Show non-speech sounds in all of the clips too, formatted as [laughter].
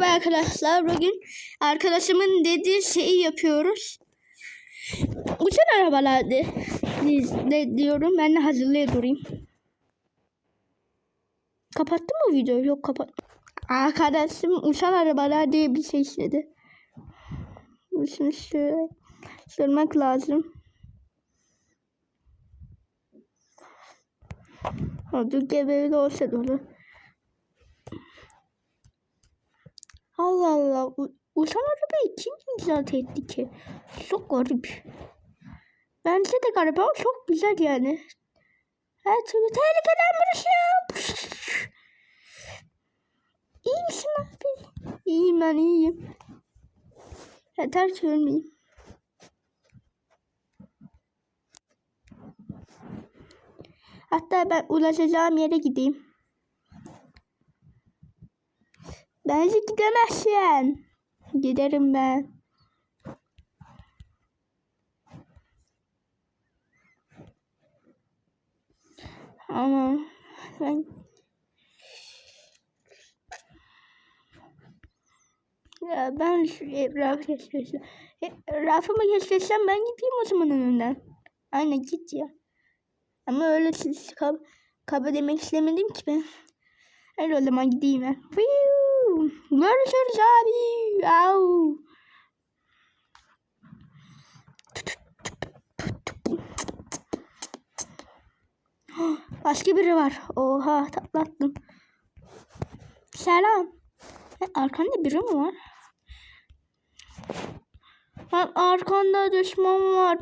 Merhaba arkadaşlar. Bugün arkadaşımın dediği şeyi yapıyoruz. Uçan arabalar de, de diyorum. Ben de hazırlaya durayım. Kapattın mı videoyu? Yok kapat. Arkadaşım uçan arabalar diye bir şey istedi. Şimdi şöyle sürmek lazım. Hadi gebeli olsa da. Allah Allah. U- Uçan arabayı kim icat etti ki? Çok garip. Bence de garip ama çok güzel yani. Her türlü tehlikeden barışım. [laughs] İyi misin abi? İyiyim ben iyiyim. Yeter ki ölmeyeyim. Hatta ben ulaşacağım yere gideyim. Bence gidemezsin. Giderim ben. Ama ben ya ben şu etrafı keşfetsem. Etrafımı keşfetsem ben gideyim o zaman önünden. Aynen git ya. Ama öyle siz kab kaba demek istemedim ki ben. Hadi o zaman gideyim ben. Fiu! Görüşürüz abi. Au. Başka biri var. Oha tatlattım. Selam. Ha, arkanda biri mi var? Ha, arkanda düşman var.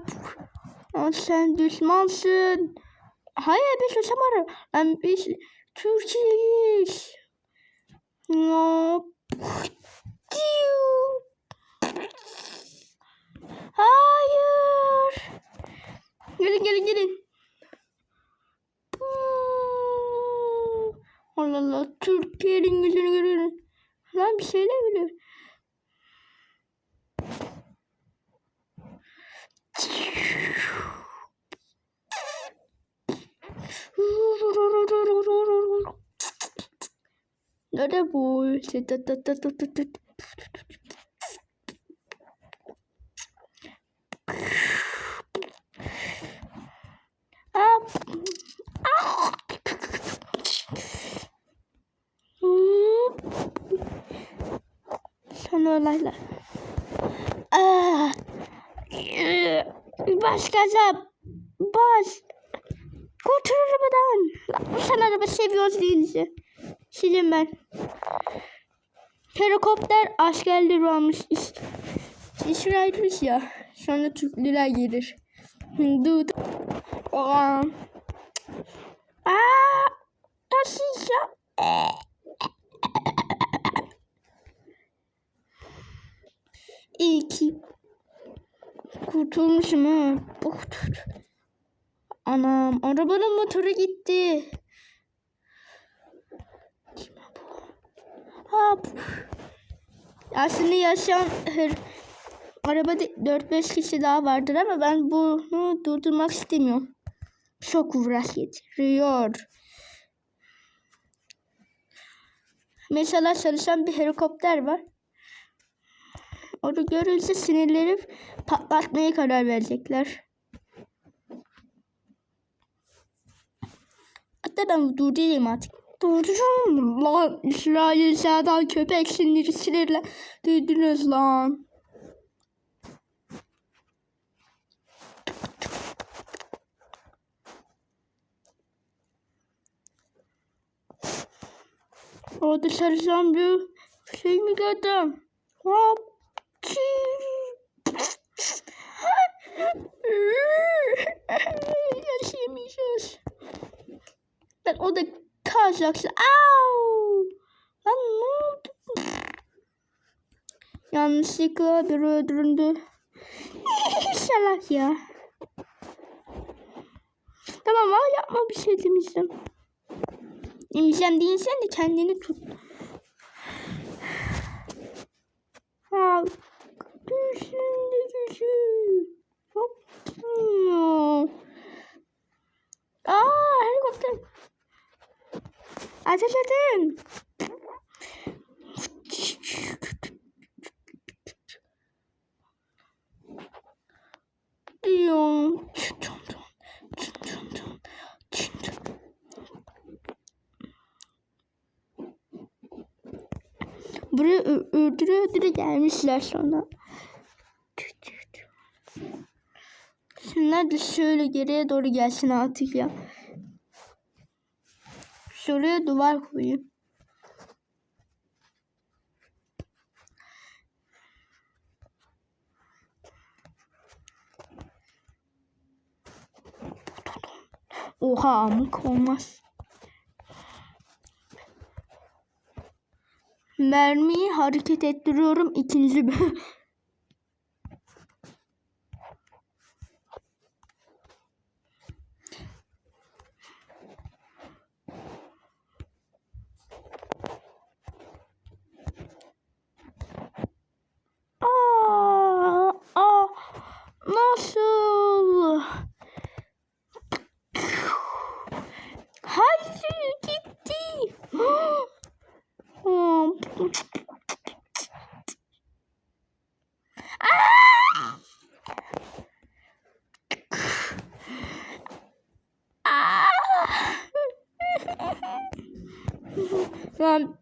Sen düşmansın. Hayır biz düşman. Ben biz Türkiye'yiz. Hayır. Gelin gelin gelin. Allah Allah Türkiye'nin yüzünü görüyorum. Lan bir şeyler biliyor. Nerede bu? Sonra olaylar. Aa, baş gaza baş. Araba seviyoruz değilse. Silin ben. Helikopter askerleri varmış. İs İsrail'miş ya. Sonra Türkler gelir. Dur. Aa. Aa. Nasıl ya? İyi ki kurtulmuşum ha. Oh. Anam arabanın motoru gitti. Kim bu? Bu. Aslında yaşayan her arabada 4-5 kişi daha vardır ama ben bunu durdurmak istemiyorum. Çok uğraş getiriyor. Mesela çalışan bir helikopter var. Onu görünce sinirleri patlatmaya karar verecekler. Hatta ben durdurayım artık. Durdurun lan İsrail sağdan köpek siniri sinirle duydunuz lan. Orada sarışan bir şey mi gördüm? Hop. [laughs] Yaşayamayacağız. Ben o da kalacaksa. Au! Lan ne oldu? Yanlışlıkla biri öldürüldü. [laughs] Salak ya. Tamam ama yapma bir şey demiştim. İmzem değilsen de kendini tut. Ha, üstünde gücü. Hop. Acele edin. Diyorum. Buraya öldüre öldüre gelmişler sonra. Şunlar da şöyle geriye doğru gelsin artık ya. Şuraya duvar koyayım. Oha amık olmaz. Mermiyi hareket ettiriyorum ikinci bölüm. [laughs] Aa, aa, nasıl? Hayır gitti. Aa, Lan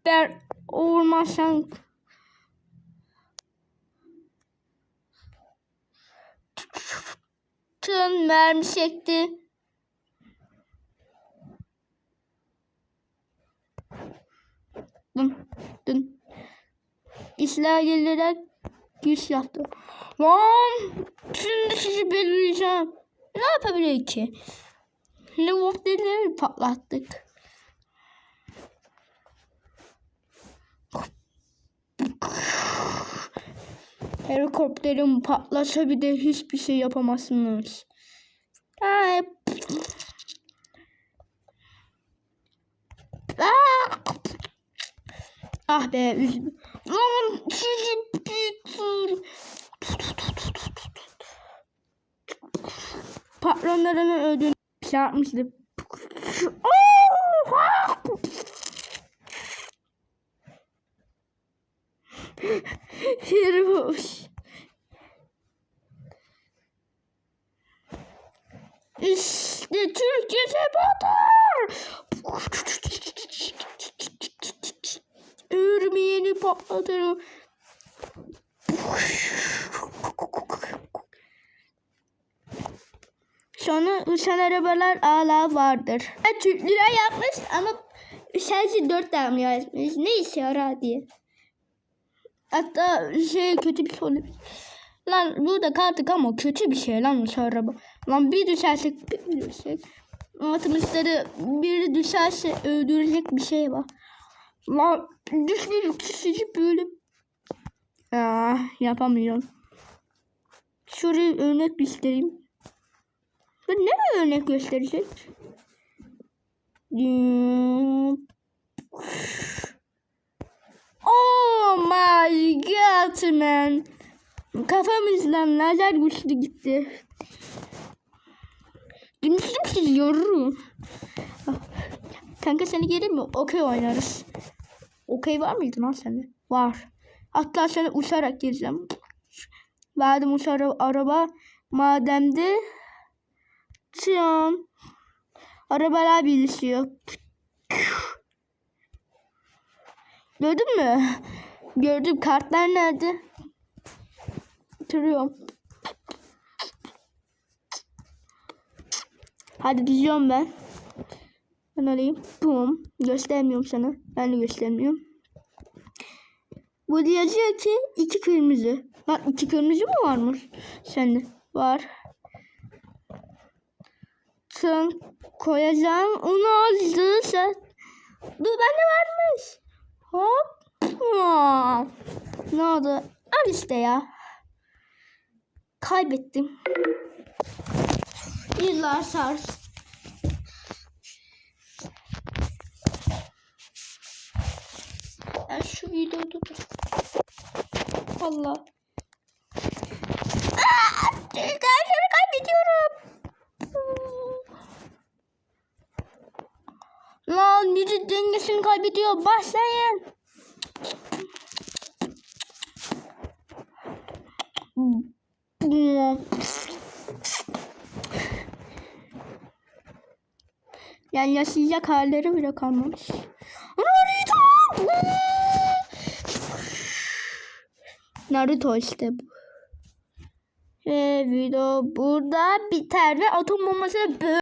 ben olmasam Tın mermi çekti. Dın dın. İsraillilere güç yaptı. Lan şimdi sizi belirleyeceğim. Ne yapabilir ki? Helikopterleri patlattık. Helikopterim patlasa bir de hiçbir şey yapamazsınız. Ay. Ah! Ah be üzüldüm. Lan sizi bitir. Patronlarını öldüğünü şey yapmıştı. Herif. Patlatırım. Sonra uçan arabalar hala vardır. Ha, Türkler yapmış ama sadece dört tane yazmış. Ne işe yarar diye. Hatta şey kötü bir olabilir. Lan burada kaldık ama kötü bir şey lan uçan araba. Lan bir düşersek bir düşersek. Atmışları bir düşerse öldürecek bir şey var. Lan düşmüyor kişici böyle. Aa, yapamıyorum. Şuraya örnek göstereyim. Bu ne örnek gösterecek? Oh my god man. Kafamızdan lazer güçlü gitti. Gümüşüm çiziyorum. Kanka seni gelir mi? Okey oynarız. Okey var mıydı lan sende? Var. Hatta seni uçarak geleceğim. Verdim uçar araba. Mademde Çın. Arabalar birleşiyor. Gördün mü? Gördüm. Kartlar nerede? Bitiriyorum. Hadi diziyorum ben. Ben alayım. Bum. Göstermiyorum sana. Ben de göstermiyorum. Bu yazıyor ki iki kırmızı. Lan iki kırmızı mı varmış? Sende. Var. Sen koyacağım. Onu aldıysa. Dur bende varmış. Hop. Ne oldu? Al işte ya. Kaybettim. Yıllar sars. Ya şu videoyu dur. Allah. Derleri kaybediyorum. Lan biri dengesini kaybediyor. Başlayın. Yani yaşayacak halleri bile kalmamış. Naruto! Naruto işte bu. Ve video burada biter ve atom bombası böyle